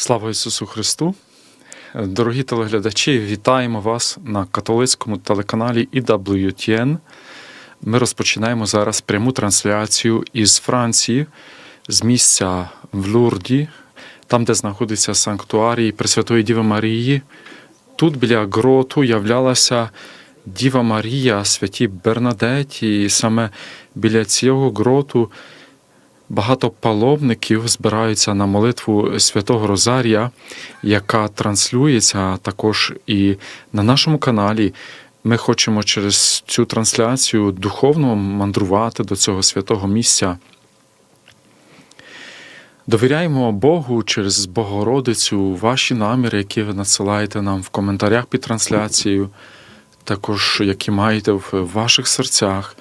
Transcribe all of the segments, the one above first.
Слава Ісусу Христу! Дорогі телеглядачі, вітаємо вас на католицькому телеканалі EWTN. Ми розпочинаємо зараз пряму трансляцію із Франції, з місця в Лурді, там, де знаходиться санктуарій Пресвятої Діви Марії. Тут біля гроту являлася Діва Марія, святі Бернадеті, і саме біля цього гроту багато паломників збираються на молитву Святого Розарія, яка транслюється також і на нашому каналі. Ми хочемо через цю трансляцію духовно мандрувати до цього святого місця. Довіряємо Богу через Богородицю ваші наміри, які ви надсилаєте нам в коментарях під трансляцією, також які маєте в ваших серцях.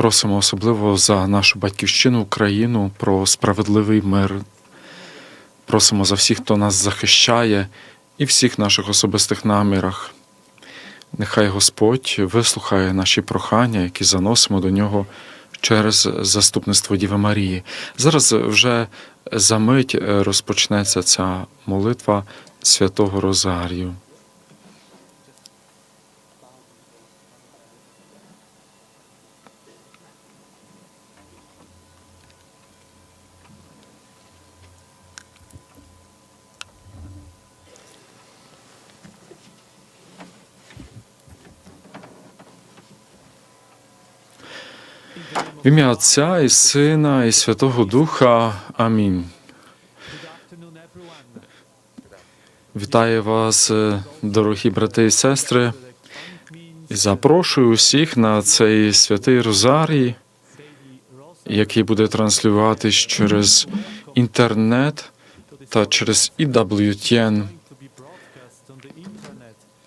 Просимо особливо за нашу батьківщину Україну про справедливий мир. Просимо за всіх, хто нас захищає, і всіх наших особистих намірах. Нехай Господь вислухає наші прохання, які заносимо до нього через заступництво Діви Марії. Зараз вже за мить е, розпочнеться ця молитва святого Розарію. В ім'я Отця і Сина, і Святого Духа. Амінь. Вітаю вас, е, дорогі брати і сестри, і запрошую усіх на цей святий Розарій, який буде транслюватись через інтернет та через EWTN,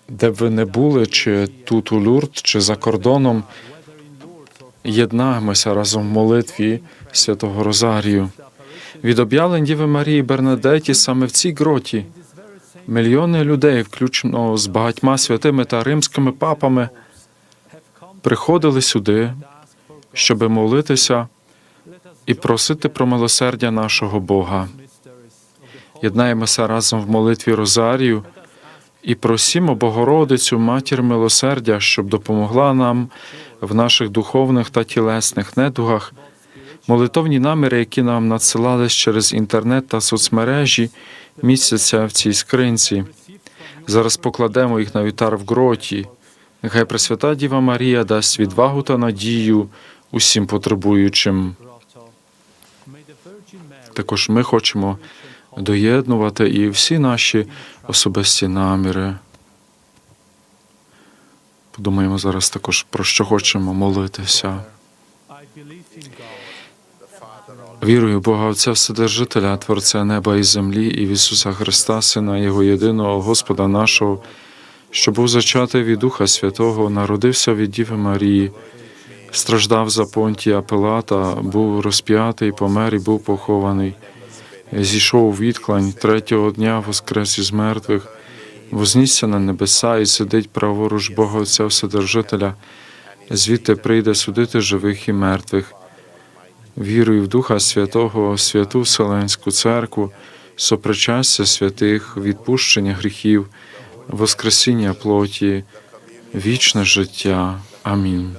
де б ви не були, чи тут у Люрд, чи за кордоном. Єднаємося разом в молитві святого Розарію. Від об'явлень Діви Марії Бернадеті саме в цій гроті мільйони людей, включно з багатьма святими та римськими папами, приходили сюди, щоб молитися і просити про милосердя нашого Бога. Єднаємося разом в молитві Розарію і просімо Богородицю, матір милосердя, щоб допомогла нам в наших духовних та тілесних недугах. Молитовні наміри, які нам надсилались через інтернет та соцмережі, містяться в цій скринці. Зараз покладемо їх на вітар в гроті. Нехай Пресвята Діва Марія дасть відвагу та надію усім потребуючим. Також ми хочемо доєднувати і всі наші особисті наміри. Подумаємо зараз також про що хочемо молитися. Вірую Бога Отця Вседержителя, Творця неба і землі, і в Ісуса Христа, Сина Його єдиного Господа нашого, що був зачатий від Духа Святого, народився від Діви Марії, страждав за понтія Пилата, був розп'ятий, помер і був похований. Зійшов у відклань третього дня воскрес із мертвих, вознісся на небеса і сидить праворуч Бога Отця Вседержителя, звідти прийде судити живих і мертвих. Вірую в Духа Святого, святу Вселенську Церкву, сопричастя святих, відпущення гріхів, воскресіння плоті, вічне життя. Амінь.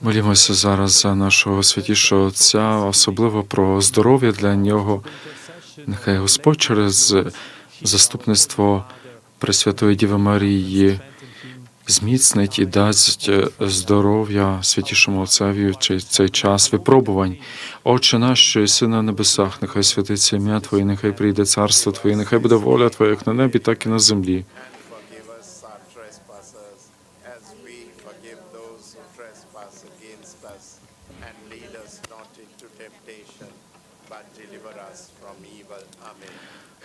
Молімося зараз за нашого святішого Отця, особливо про здоров'я для нього. Нехай Господь через заступництво Пресвятої Діви Марії зміцнить і дасть здоров'я святішому Отцеві цей час випробувань. Отче наш, що єси на небесах, нехай святиться ім'я Твоє, нехай прийде царство Твоє, нехай буде воля Твоя, як на небі, так і на землі. forgive us our trespasses, as we forgive those who trespass against us. And lead us not into temptation, but deliver us from evil. Amen.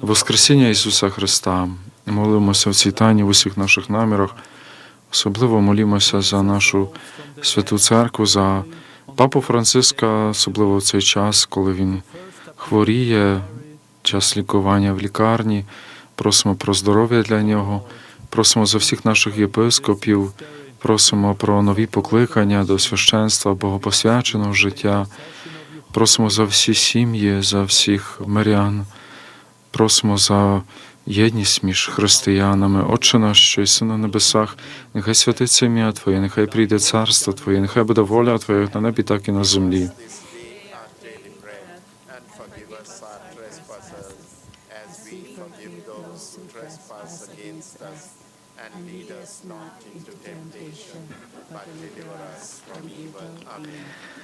Воскресіння Ісуса Христа. Молимося в цій тайні в усіх наших намірах. Особливо молімося за нашу святу церкву, за папу Франциска, особливо в цей час, коли він хворіє, час лікування в лікарні. Просимо про здоров'я для нього, просимо за всіх наших єпископів, просимо про нові покликання до священства, богопосвяченого життя. Просимо за всі сім'ї, за всіх мирян. Просимо за єдність між християнами. Отче наш, що єси на небесах, нехай святиться ім'я Твоє, нехай прийде царство Твоє, нехай буде воля Твоя на небі, так і на землі. Amen.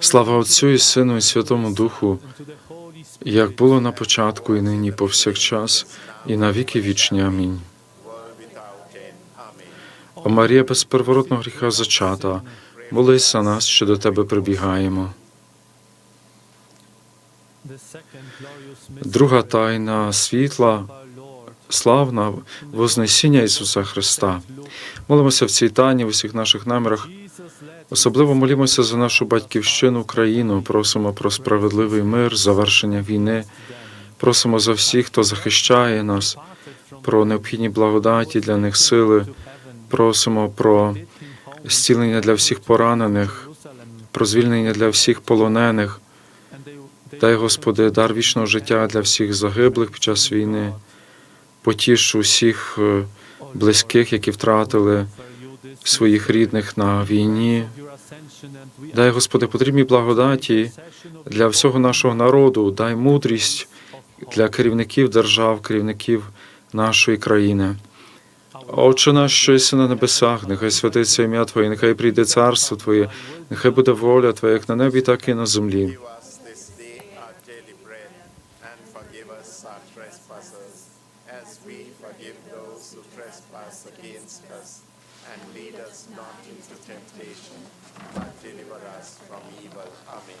Слава Отцю і Сину і Святому Духу, як було на початку, і нині, повсякчас, і на віки вічні. Амінь. О Марія без первородного гріха зачата, молись за нас, що до тебе прибігаємо. Друга тайна світла, славна Вознесіння Ісуса Христа. Молимося в цій тайні в усіх наших намірах. Особливо молімося за нашу батьківщину Україну. Просимо про справедливий мир, завершення війни. Просимо за всіх, хто захищає нас, про необхідні благодаті для них сили. Просимо про зцілення для всіх поранених, про звільнення для всіх полонених. Дай, Господи, дар вічного життя для всіх загиблих під час війни. Потіш усіх е, близьких, які втратили своїх рідних на війні. Дай, Господи, потрібні благодаті для всього нашого народу. Дай мудрість для керівників держав, керівників нашої країни. Отче наш, що єси на небесах, нехай святиться ім'я Твоє, нехай прийде царство Твоє, нехай буде воля Твоя, як на небі, так і на землі. Give us this day our daily bread, and forgive us our trespasses, as we forgive those who trespass against us. And lead us not into temptation, but deliver us from evil. Amen.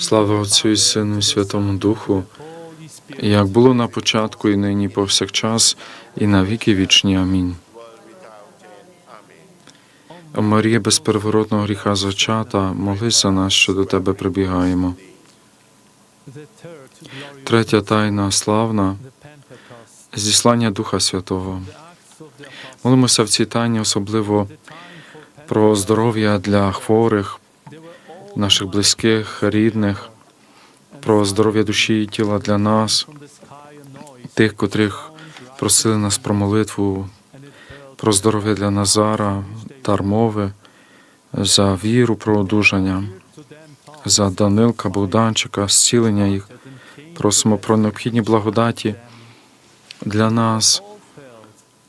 Слава Отцю і Сину і Святому Духу, як було на початку, і нині, повсякчас, і на віки вічні. Амінь. Марія без первородного гріха зачата, молись за нас, що до Тебе прибігаємо. Третя тайна славна зіслання Духа Святого. Молимося в цій тайні особливо про здоров'я для хворих, наших близьких, рідних, про здоров'я душі і тіла для нас, тих, котрих просили нас про молитву, про здоров'я для Назара, дар мови, за віру про одужання, за Данилка, Богданчика, зцілення їх. Просимо про необхідні благодаті для нас,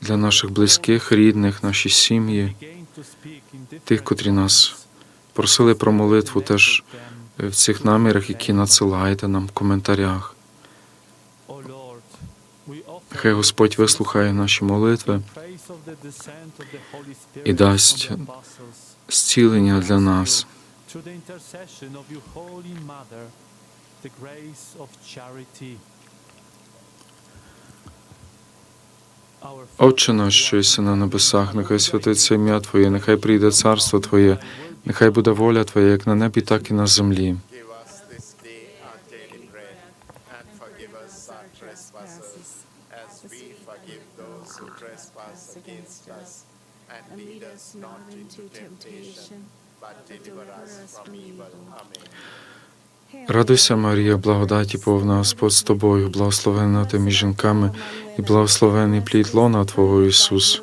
для наших близьких, рідних, наші сім'ї, тих, котрі нас просили про молитву теж в цих намірах, які надсилаєте нам в коментарях. Хай Господь вислухає наші молитви і дасть зцілення для нас. Отче наш, що єси на небесах, нехай святиться ім'я Твоє, нехай прийде царство Твоє, нехай буде воля Твоя, як на небі, так і на землі. Радуйся, Марія, благодаті повна Господь з тобою, благословенна ти між жінками, і благословений плід лона Твого Ісус.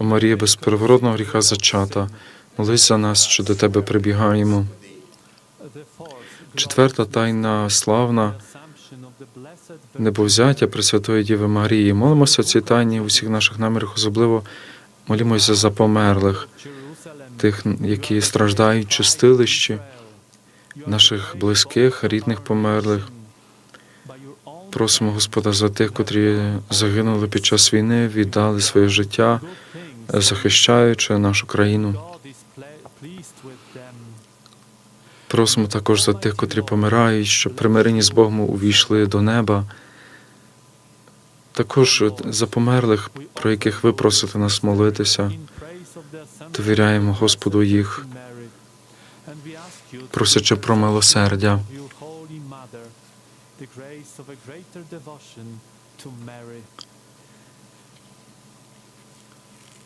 Марія, без первородного гріха зачата, молись за нас, що до Тебе прибігаємо. Четверта тайна славна, небовзяття Пресвятої Діви Марії. Молимося цій тайні у всіх наших намірах, особливо молімося за померлих, тих, які страждають чистилищі, наших близьких, рідних померлих. Просимо Господа за тих, котрі загинули під час війни, віддали своє життя. Захищаючи нашу країну. Просимо також за тих, котрі помирають, щоб примирені з Богом увійшли до неба. Також за померлих, про яких ви просите нас молитися, довіряємо Господу їх, просячи про милосердя.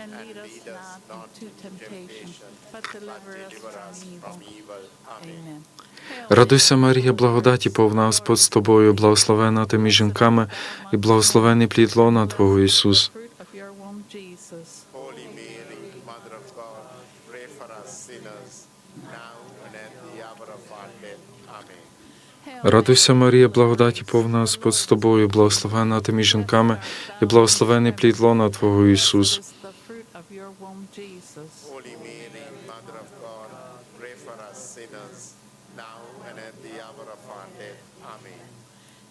And lead us not into temptation, but deliver us from evil. Amen. Радуйся, Марія, благодаті, повна Господь з тобою, благословена ти між жінками, і благословений плід лона Твого Ісус. Радуйся, Марія, благодаті, повна Господь з тобою, благословена ти між жінками, і благословений плід лона Твого Ісус.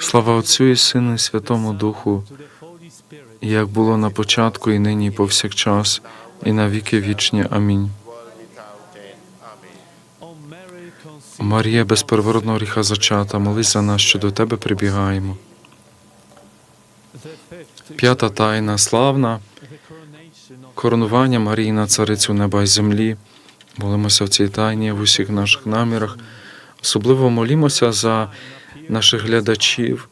Слава Отцю і Сину, і Святому Духу, як було на початку, і нині, і повсякчас, і на віки вічні. Амінь. Марія, без первородного гріха зачата, молись за нас, що до Тебе прибігаємо. П'ята тайна славна, коронування Марії на царицю неба й землі. Молимося в цій тайні в усіх наших намірах. Особливо молімося за наших глядачів,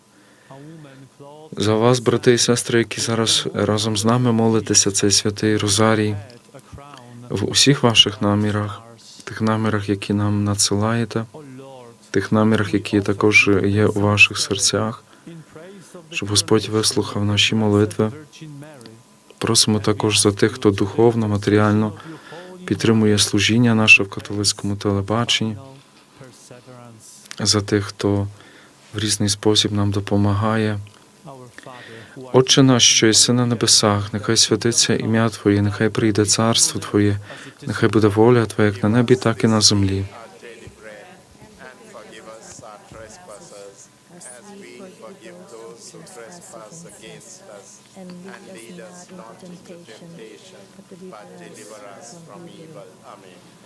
за вас, брати і сестри, які зараз разом з нами молитеся цей святий Розарій в усіх ваших намірах, тих намірах, які нам надсилаєте, тих намірах, які також є у ваших серцях, щоб Господь вислухав наші молитви. Просимо також за тих, хто духовно, матеріально підтримує служіння наше в католицькому телебаченні, за тих, хто в різний спосіб нам допомагає. Отче наш, що єси на небесах, нехай святиться ім'я Твоє, нехай прийде царство Твоє, нехай буде воля Твоя, як на небі, так і на землі. Amen.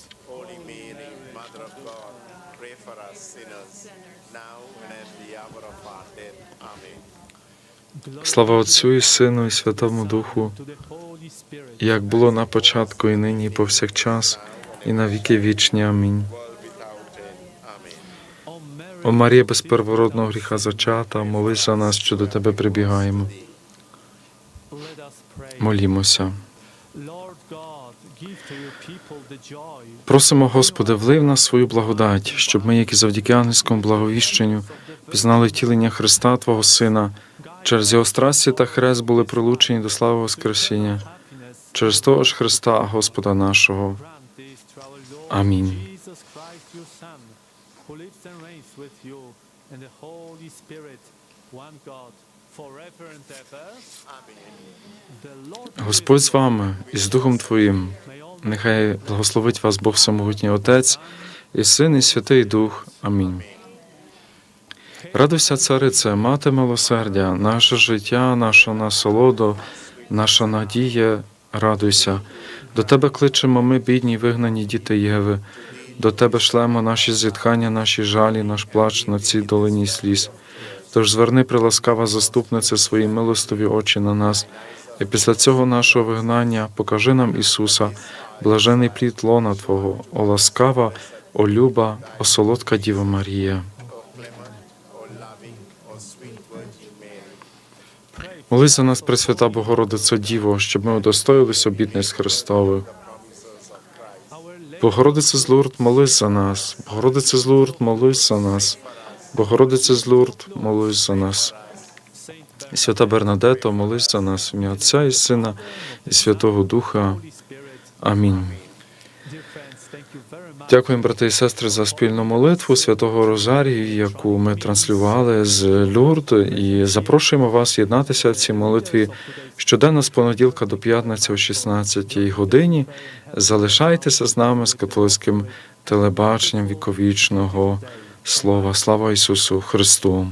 Слава Отцю і Сину, і Святому Духу, як було на початку, і нині, і повсякчас, і на віки вічні. Амінь. О Марія, без первородного гріха зачата, молись за нас, що до тебе прибігаємо. Молімося. Просимо, Господи, влий в нас свою благодать, щоб ми, як і завдяки ангельському благовіщенню, пізнали втілення Христа, Твого Сина, через Його страсті та хрест були прилучені до слави Воскресіння, через того ж Христа, Господа нашого. Амінь. Господь з вами і з Духом Твоїм. Нехай благословить вас Бог Всемогутній Отець і Син, і Святий Дух. Амінь. Радуйся, царице, мати милосердя, наше життя, наша насолода, наша надія, радуйся. До тебе кличемо ми, бідні, вигнані діти Єви. До тебе шлемо наші зітхання, наші жалі, наш плач на цій долині сліз. Тож зверни, приласкава заступнице, свої милостиві очі на нас, і після цього нашого вигнання покажи нам Ісуса, блажений плід лона Твого, о ласкава, о люба, о солодка Діва Марія. За нас, Пресвята Богородице Діво, щоб ми удостоїлись обітниць Христових. Богородице з Лурд, молись за нас. Богородице з Лурд, молись за нас. Богородице з Лурд, молись за нас. Свята Бернадето, молись за нас, ім'я Отця і Сина, і Святого Духа. Амінь. Дякуємо, брати і сестри, за спільну молитву святого Розарію, яку ми транслювали з Люрд, і запрошуємо вас єднатися в цій молитві щоденно з понеділка до п'ятниці о 16 годині. Залишайтеся з нами з католицьким телебаченням віковічного слова. Слава Ісусу Христу!